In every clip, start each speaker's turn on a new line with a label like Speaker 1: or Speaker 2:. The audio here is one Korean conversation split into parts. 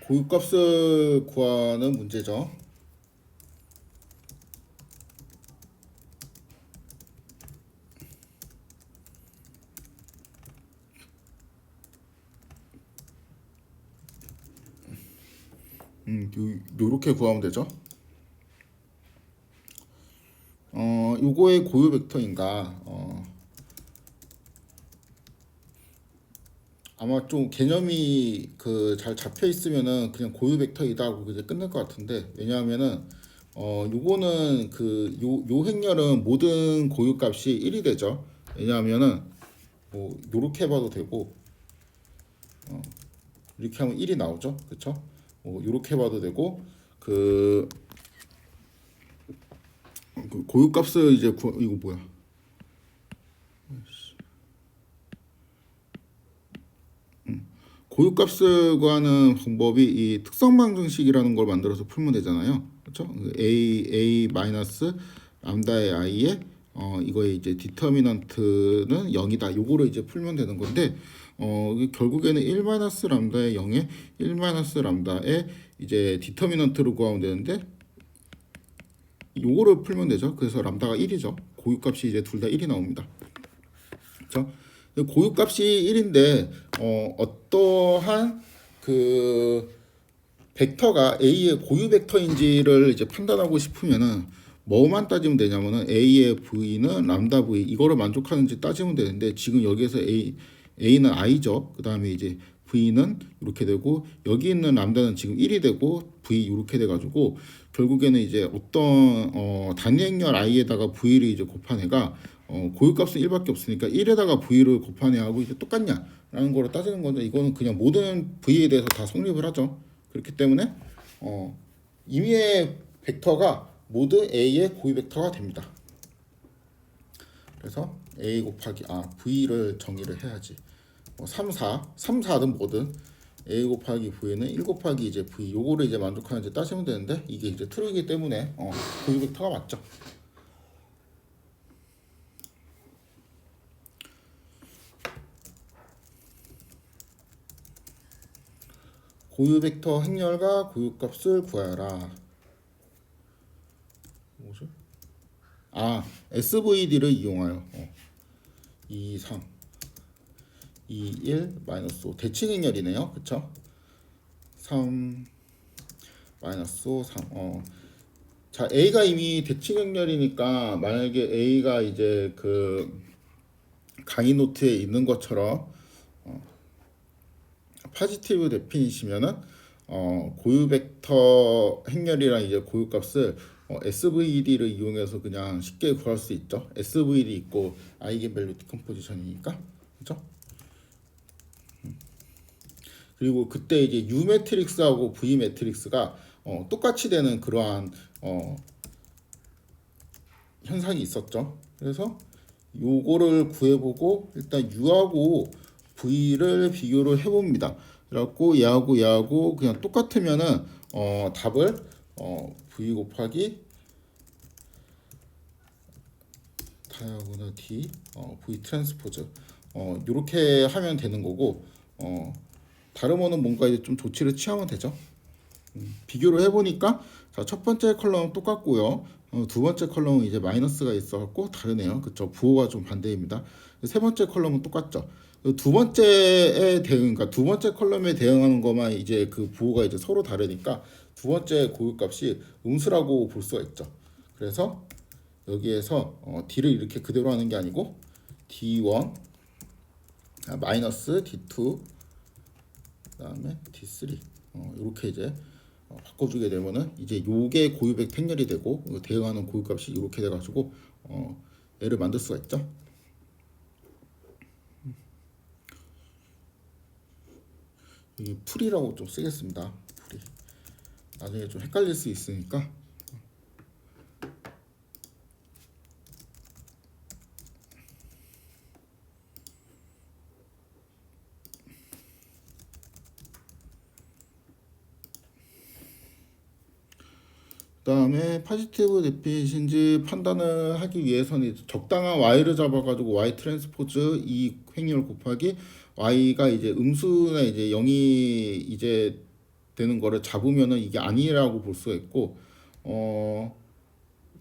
Speaker 1: 고유값을 구하는 문제죠. 음, 요, 요렇게 구하면 되죠. 어, 요거의 고유 벡터인가? 어, 아마 좀 개념이 그 잘 잡혀 있으면은 그냥 고유 벡터이다 하고 이제 끝날 것 같은데 왜냐하면은 어 요거는 그 요 요 행렬은 모든 고유 값이 1이 되죠. 왜냐하면은 뭐 요렇게 봐도 되고 어 이렇게 하면 1이 나오죠. 그쵸? 뭐 요렇게 봐도 되고 그, 그 고유 값을 이제 구, 이거 뭐야? 고유값을 구하는 방법이 이 특성 방정식이라는 걸 만들어서 풀면 되잖아요. 그렇죠? a a 마이너스 람다의 i에 어 이거의 이제 디터미넌트는 0이다. 요거를 이제 풀면 되는 건데 어 결국에는 1 마이너스 람다의 0에 1 마이너스 람다의 이제 디터미넌트를 구하면 되는데 요거를 풀면 되죠. 그래서 람다가 1이죠. 고유값이 이제 둘 다 1이 나옵니다. 그렇죠? 고유값이 1인데 어, 어떠한 그 벡터가 A의 고유 벡터인지를 이제 판단하고 싶으면은 뭐만 따지면 되냐면은 A의 V는 람다 V 이거를 만족하는지 따지면 되는데 지금 여기에서 A A는 I죠. 그 다음에 이제 V는 이렇게 되고 여기 있는 람다는 지금 1이 되고 V 이렇게 돼 가지고 결국에는 이제 어떤 어, 단위 행렬 I에다가 V를 이제 곱한 애가 어, 고유값은 1밖에 없으니까 1에다가 V를 곱한 애하고 이제 똑같냐라는 거를 따지는 건데 이거는 그냥 모든 V에 대해서 다 성립을 하죠. 그렇기 때문에 어, 임의의 벡터가 모두 A의 고유 벡터가 됩니다. 그래서 A 곱하기 아 V를 정의를 해야지. 뭐 3, 4, 3, 4든 뭐든 A 곱하기 V는 1 곱하기 이제 V 요거를 이제 만족하는지 따지면 되는데 이게 이제 트루이기 때문에 어, 고유 벡터가 맞죠. 고유 벡터 행렬과 고유값을 구하라. 뭐죠? 아, SVD를 이용하여 어. 2, 3, 2, 1, 마이너스 5 대칭 행렬이네요. 그쵸? 3, 마이너스 5, 3 어. 자, A가 이미 대칭 행렬이니까 만약에 A가 이제 그 강의 노트에 있는 것처럼 파지티브 데피니시면은 어, 고유 벡터 행렬이랑 이제 고유 값을 어, SVD를 이용해서 그냥 쉽게 구할 수 있죠. SVD 있고 아이겐밸류 디컴포지션이니까 그렇죠? 그리고 그때 이제 U 매트릭스하고 V 매트릭스가 어, 똑같이 되는 그러한 어, 현상이 있었죠. 그래서 요거를 구해보고 일단 U하고 V를 비교를 해봅니다. 그래갖고 얘하고 얘하고 그냥 똑같으면은 어, 답을 어, V 곱하기 다이아고널 D 어, V 트랜스포즈 어, 이렇게 하면 되는 거고 어, 다름어는 뭔가 이제 좀 조치를 취하면 되죠. 음, 비교를 해보니까 자, 첫 번째 컬럼은 똑같고요. 어, 두 번째 컬럼은 이제 마이너스가 있어갖고 다르네요. 그쵸? 부호가 좀 반대입니다. 세 번째 컬럼은 똑같죠. 그두 번째에 대응, 그러니까 두 번째 컬럼에 대응하는 것만 이제 그 부호가 이제 서로 다르니까 두 번째 고유값이 음수라고 볼 수가 있죠. 그래서 여기에서 어, D를 이렇게 그대로 하는 게 아니고 D1 아, 마이너스 D2 그다음에 D3 어, 이렇게 이제 어, 바꿔주게 되면은 이제 요게 고유백 팽렬이 되고 대응하는 고유값이 이렇게 돼가지고 어, 얘를 만들 수가 있죠. 이 풀이라고 좀 쓰겠습니다. 풀이 나중에 좀 헷갈릴 수 있으니까 그다음에 파지티브 데피니션지 판단을 하기 위해서는 적당한 y를 잡아가지고 y 트랜스포즈 이 행렬 곱하기 y가 이제 음수나 이제 0이 이제 되는 거를 잡으면은 이게 아니라고 볼 수가 있고 어.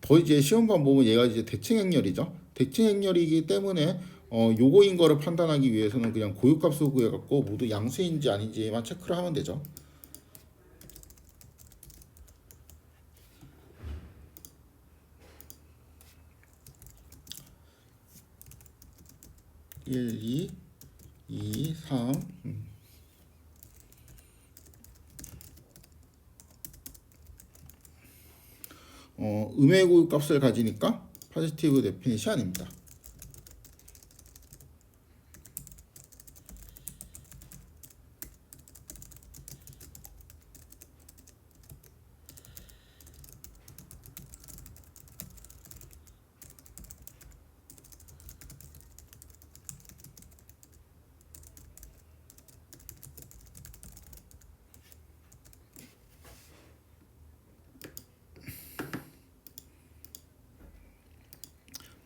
Speaker 1: 더 이제 시험 방법은 얘가 이제 대칭 행렬이죠. 대칭 행렬이기 때문에 어 요거인 거를 판단하기 위해서는 그냥 고유값을 구해 갖고 모두 양수인지 아닌지만 체크를 하면 되죠. 일, 이, 이, 삼. 음. 어, 음의 고유 값을 가지니까 포지티브 데피니션입니다.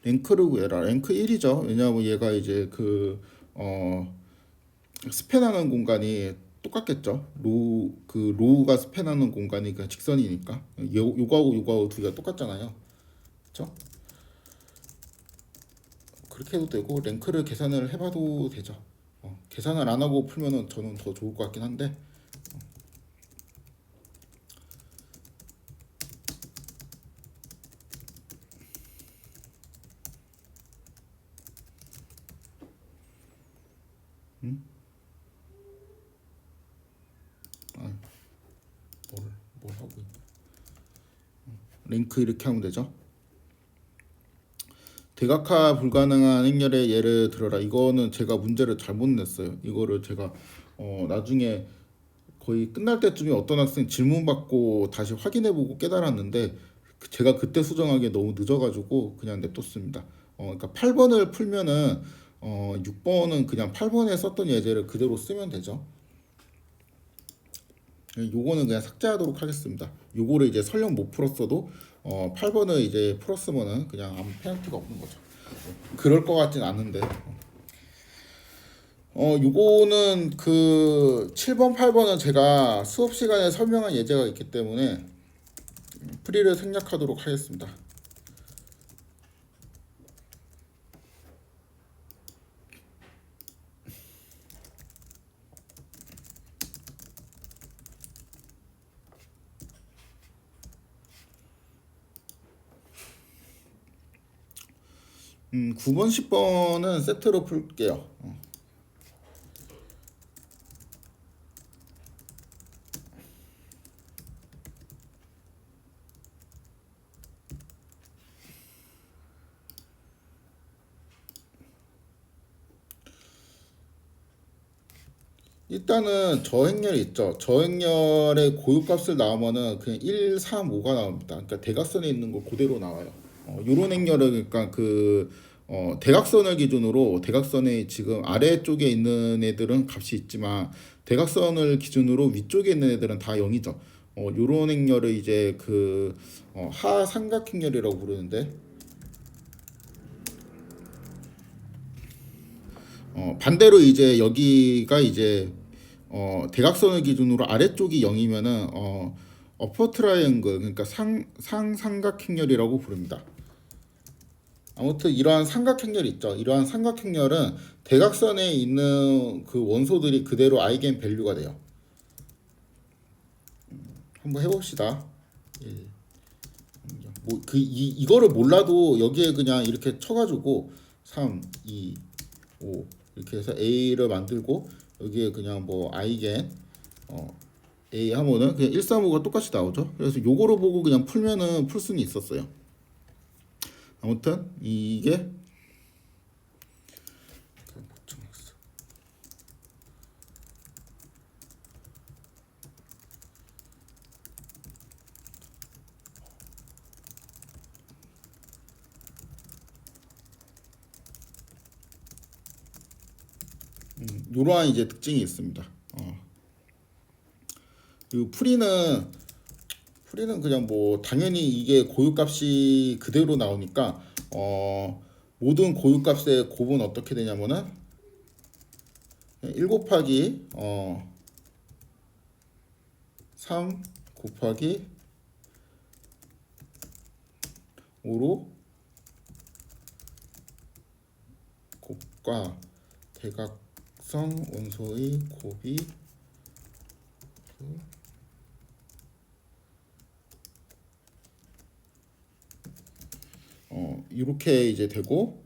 Speaker 1: 랭크를 구해라. 랭크 1이죠. 왜냐하면 얘가 이제 그, 어, 스팬하는 공간이 똑같겠죠. 로, 그, 로우가 스팬하는 공간이 그 직선이니까. 요, 요거하고 요거하고 두 개가 똑같잖아요. 그쵸? 그렇게 해도 되고, 랭크를 계산을 해봐도 되죠. 어, 계산을 안 하고 풀면은 저는 더 좋을 것 같긴 한데, 뭘, 뭘 하고 있냐. 랭크 이렇게 하면 되죠. 대각화 불가능한 행렬의 예를 들어라. 이거는 제가 문제를 잘못 냈어요. 이거를 제가 어, 나중에 거의 끝날 때쯤에 어떤 학생 질문 받고 다시 확인해보고 깨달았는데 그- 제가 그때 수정하기 너무 늦어가지고 그냥 냅뒀습니다. 어, 그러니까 8번을 풀면은 어, 6번은 그냥 8번에 썼던 예제를 그대로 쓰면 되죠. 요거는 그냥 삭제하도록 하겠습니다. 요거를 이제 설령 못 풀었어도 어 8번을 이제 풀었으면은 그냥 아무 페널티가 없는 거죠. 그럴 것 같진 않은데. 어 요거는 그 7번 8번은 제가 수업 시간에 설명한 예제가 있기 때문에 프리를 생략하도록 하겠습니다. 음, 9번 10번은 세트로 풀게요. 어. 일단은 저행렬이 있죠. 저행렬의 고유값을 나오면은 그냥 1, 3, 5가 나옵니다. 그러니까 대각선에 있는 거 그대로 나와요. 어, 요런 행렬을 그러니까 그 어, 대각선을 기준으로 대각선의 지금 아래쪽에 있는 애들은 값이 있지만 대각선을 기준으로 위쪽에 있는 애들은 다 0이죠. 어, 요런 행렬을 이제 그 어, 하삼각행렬이라고 부르는데 어, 반대로 이제 여기가 이제 어, 대각선을 기준으로 아래쪽이 0이면은 어, 어퍼 트라이앵글 그러니까 상 상삼각행렬이라고 부릅니다. 아무튼 이러한 삼각행렬 있죠. 이러한 삼각행렬은 대각선에 있는 그 원소들이 그대로 아이겐 밸류가 돼요. 한번 해봅시다. 뭐 그 이 이거를 몰라도 여기에 그냥 이렇게 쳐가지고 3, 2, 5 이렇게 해서 A를 만들고 여기에 그냥 뭐 아이겐 어 A 하면은 그냥 1, 3, 5가 똑같이 나오죠. 그래서 요거를 보고 그냥 풀면은 풀 수는 있었어요. 아무튼 이게 음, 이러한 이제 특징이 있습니다. 어. 그리고 풀이는 풀이는 그냥 뭐 당연히 이게 고유값이 그대로 나오니까 어 모든 고유값의 곱은 어떻게 되냐면은 1 곱하기 어, 3 곱하기 5로 곱과 대각성 원소의 곱이 어 이렇게 이제 되고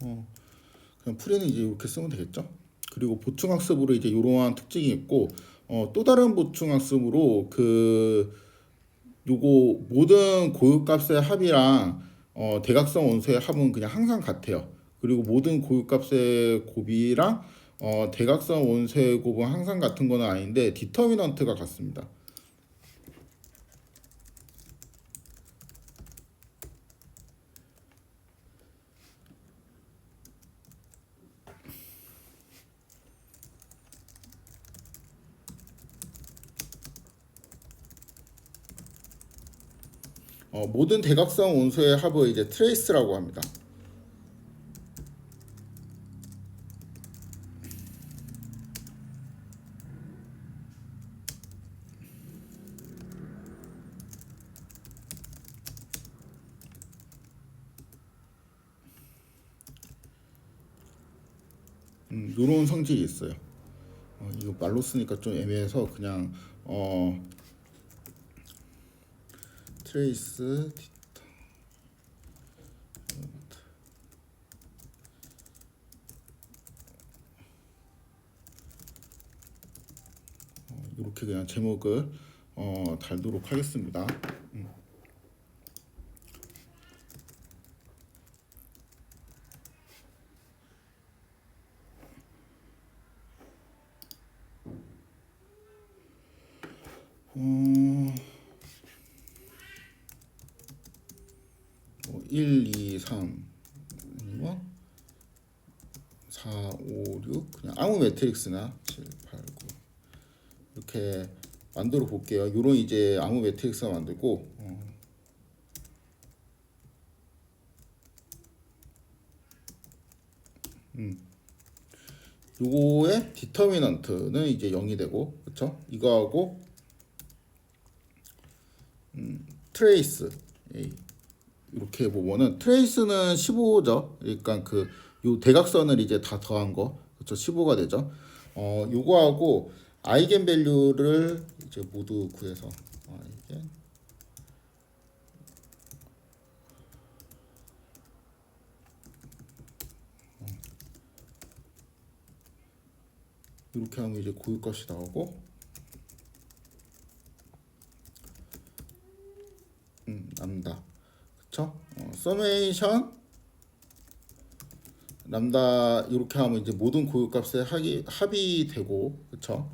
Speaker 1: 어, 그냥 풀이는 이제 이렇게 쓰면 되겠죠. 그리고 보충학습으로 이제 이러한 특징이 있고 어, 또 다른 보충학습으로 그 요거 모든 고유값의 합이랑 어, 대각성 원소의 합은 그냥 항상 같아요. 그리고 모든 고유값의 곱이랑 어, 대각성 원소의 곱은 항상 같은 거는 아닌데 디터미넌트가 같습니다. 어, 모든 대각성 원소의 합을 이제 트레이스라고 합니다. 음, 요런 성질이 있어요. 어, 이거 말로 쓰니까 좀 애매해서 그냥 어 트레이스 디터 어, 이렇게 그냥 제목을 어, 달도록 하겠습니다. 음. 1, 2, 3 아니면 4, 5, 6 그냥 아무 매트릭스나 7, 8, 9 이렇게 만들어 볼게요. 요런 이제 아무 매트릭스가 만들고 어. 음. 요거의 디터미넌트는 이제 0이 되고 그쵸? 이거하고 음, 트레이스 A 이렇게 보면은 트레이스는 15죠. 그러니까 그 요 대각선을 이제 다 더한 거 그렇죠. 15가 되죠. 어 요거하고 아이겐 밸류를 이제 모두 구해서 아이겐 어. 이렇게 하면 이제 고유값이 나오고 음, 남다 그쵸? 어, 서메이션 람다 이렇게 하면 이제 모든 고유값에 합이, 합이 되고 그쵸?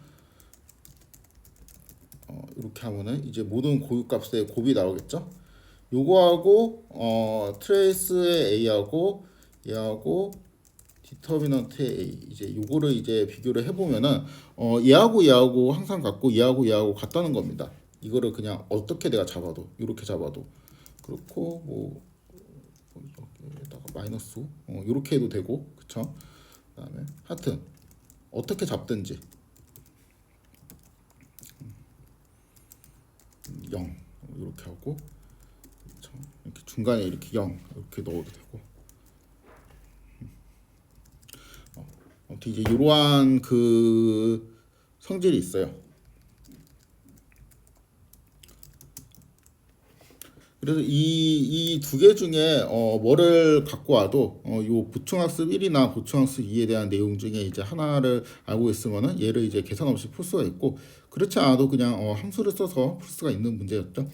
Speaker 1: 어, 이렇게 하면은 이제 모든 고유값에 곱이 나오겠죠? 요거하고 어, 트레이스의 A하고 얘하고 디터미넌트의 A 이제 요거를 이제 비교를 해보면은 어, 얘하고 얘하고 항상 같고 얘하고 얘하고 같다는 겁니다. 이거를 그냥 어떻게 내가 잡아도 이렇게 잡아도 그렇고 뭐 마이너스 어, 이렇게 해도 되고 그쵸? 그 다음에 하여튼 어떻게 잡든지 0 이렇게 하고 그쵸? 이렇게 중간에 이렇게 0 이렇게 넣어도 되고 어, 아무튼 이제 이러한 그 성질이 있어요. 그래서 이 이 두 개 중에 어 뭐를 갖고 와도 어요 보충학습 1이나 보충학습 2에 대한 내용 중에 이제 하나를 알고 있으면은 얘를 이제 계산 없이 풀 수가 있고 그렇지 않아도 그냥 어 함수를 써서 풀 수가 있는 문제였죠.